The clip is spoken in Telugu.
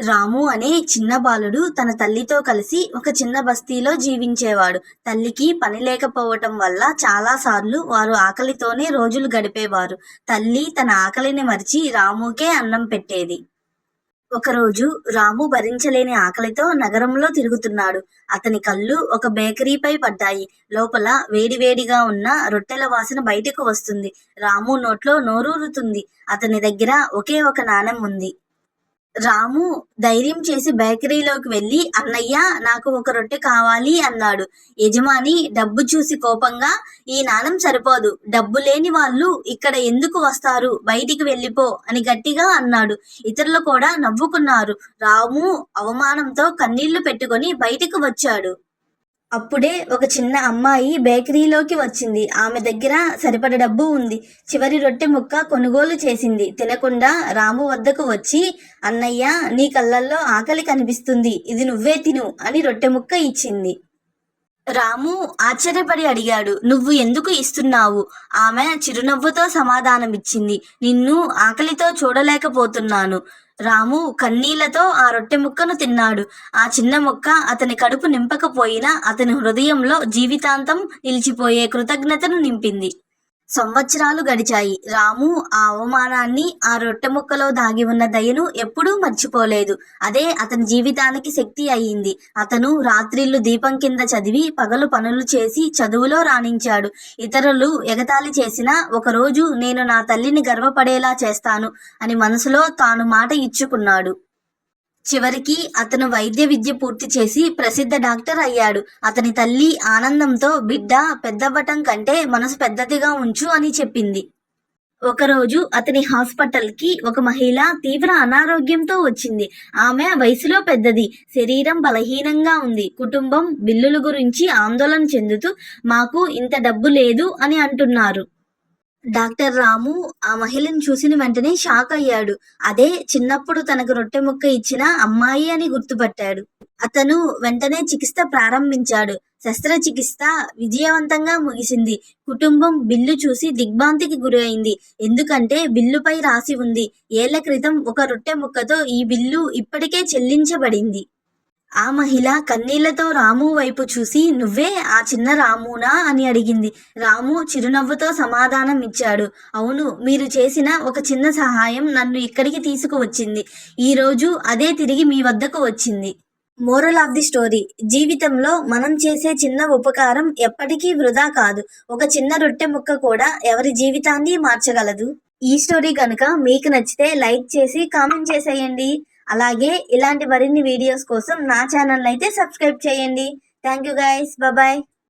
రాము అనే చిన్న బాలుడు తన తల్లితో కలిసి ఒక చిన్న బస్తీలో జీవించేవాడు. తల్లికి పని లేకపోవటం వల్ల చాలాసార్లు వారు ఆకలితోనే రోజులు గడిపేవారు. తల్లి తన ఆకలిని మరిచి రాముకే అన్నం పెట్టేది. ఒకరోజు రాము భరించలేని ఆకలితో నగరంలో తిరుగుతున్నాడు. అతని కళ్ళు ఒక బేకరీపై పడ్డాయి. లోపల వేడివేడిగా ఉన్న రొట్టెల వాసన బయటకు వస్తుంది. రాము నోట్లో నోరూరుతుంది. అతని దగ్గర ఒకే ఒక నాణెం ఉంది. రాము ధైర్యం చేసి బేకరీలోకి వెళ్ళి అన్నయ్య నాకు ఒక రొట్టె కావాలి అన్నాడు. యజమాని డబ్బు చూసి కోపంగా ఈ నాణం సరిపోదు. డబ్బు లేని వాళ్ళు ఇక్కడ ఎందుకు వస్తారు? బయటికి వెళ్ళిపో అని గట్టిగా అన్నాడు. ఇతరులు కూడా నవ్వుకున్నారు. రాము అవమానంతో కన్నీళ్ళు పెట్టుకొని బయటికి వచ్చాడు. అప్పుడే ఒక చిన్న అమ్మాయి బేకరీలోకి వచ్చింది. ఆమె దగ్గర సరిపడ డబ్బు ఉంది. చివరి రొట్టె ముక్క కొనుగోలు చేసింది. తినకుండా రాము వద్దకు వచ్చి అన్నయ్య నీ కళ్ళల్లో ఆకలి కనిపిస్తుంది. ఇది నువ్వే తిను అని రొట్టె ముక్క ఇచ్చింది. రాము ఆశ్చర్యపడి అడిగాడు నువ్వు ఎందుకు ఇస్తున్నావు? ఆమె చిరునవ్వుతో సమాధానమిచ్చింది నిన్ను ఆకలితో చూడలేకపోతున్నాను. రాము కన్నీళ్ళతో ఆ రొట్టె ముక్కను తిన్నాడు. ఆ చిన్న ముక్క అతని కడుపు నింపకపోయినా అతని హృదయంలో జీవితాంతం నిలిచిపోయే కృతజ్ఞతను నింపింది. సంవత్సరాలు గడిచాయి. రాము ఆ అవమానాన్ని ఆ రొట్టె ముక్కలో దాగి ఉన్న దయను ఎప్పుడూ మర్చిపోలేదు. అదే అతని జీవితానికి శక్తి అయ్యింది అతను రాత్రిళ్ళు దీపం కింద చదివి పగలు పనులు చేసి చదువులో రాణించాడు. ఇతరులు ఎగతాళి చేసినా ఒకరోజు నేను నా తల్లిని గర్వపడేలా చేస్తాను అని మనసులో తాను మాట ఇచ్చుకున్నాడు. చివరికి అతను వైద్య విద్య పూర్తి చేసి ప్రసిద్ధ డాక్టర్ అయ్యాడు. అతని తల్లి ఆనందంతో బిడ్డ పెద్దవ్వటం కంటే మనసు పెద్దదిగా ఉంచు అని చెప్పింది. ఒకరోజు అతని హాస్పిటల్కి ఒక మహిళ తీవ్ర అనారోగ్యంతో వచ్చింది. ఆమె వయసులో పెద్దది శరీరం బలహీనంగా ఉంది. కుటుంబం బిల్లుల గురించి ఆందోళన చెందుతూ మాకు ఇంత డబ్బు లేదు అని అంటున్నారు. డాక్టర్ రాము ఆ మహిళను చూసిన వెంటనే షాక్ అయ్యాడు. అదే చిన్నప్పుడు తనకు రొట్టె ముక్క ఇచ్చిన అమ్మాయి అని గుర్తుపట్టాడు. అతను వెంటనే చికిత్స ప్రారంభించాడు. శస్త్రచికిత్స విజయవంతంగా ముగిసింది. కుటుంబం బిల్లు చూసి దిగ్భాంతికి గురైంది ఎందుకంటే బిల్లుపై రాసి ఉంది. ఏళ్ళ క్రితం ఒక రొట్టె ముక్కతో ఈ బిల్లు ఇప్పటికే చెల్లించబడింది. ఆ మహిళ కన్నీళ్ళతో రాము వైపు చూసి నువ్వే ఆ చిన్న రామునా? అని అడిగింది. రాము చిరునవ్వుతో సమాధానం ఇచ్చాడు. అవును మీరు చేసిన ఒక చిన్న సహాయం నన్ను ఇక్కడికి తీసుకువచ్చింది. ఈరోజు అదే తిరిగి మీ వద్దకు వచ్చింది. Moral of the story. జీవితంలో మనం చేసే చిన్న ఉపకారం ఎప్పటికీ వృధా కాదు. ఒక చిన్న రొట్టె ముక్క కూడా ఎవరి జీవితాన్ని మార్చగలదు? ఈ స్టోరీ కనుక మీకు నచ్చితే లైక్ చేసి కామెంట్ చేసేయండి. అలాగే ఇలాంటి మరిన్ని వీడియోస్ కోసం నా ఛానల్ అయితే సబ్స్క్రైబ్ చేయండి. Thank you guys bye.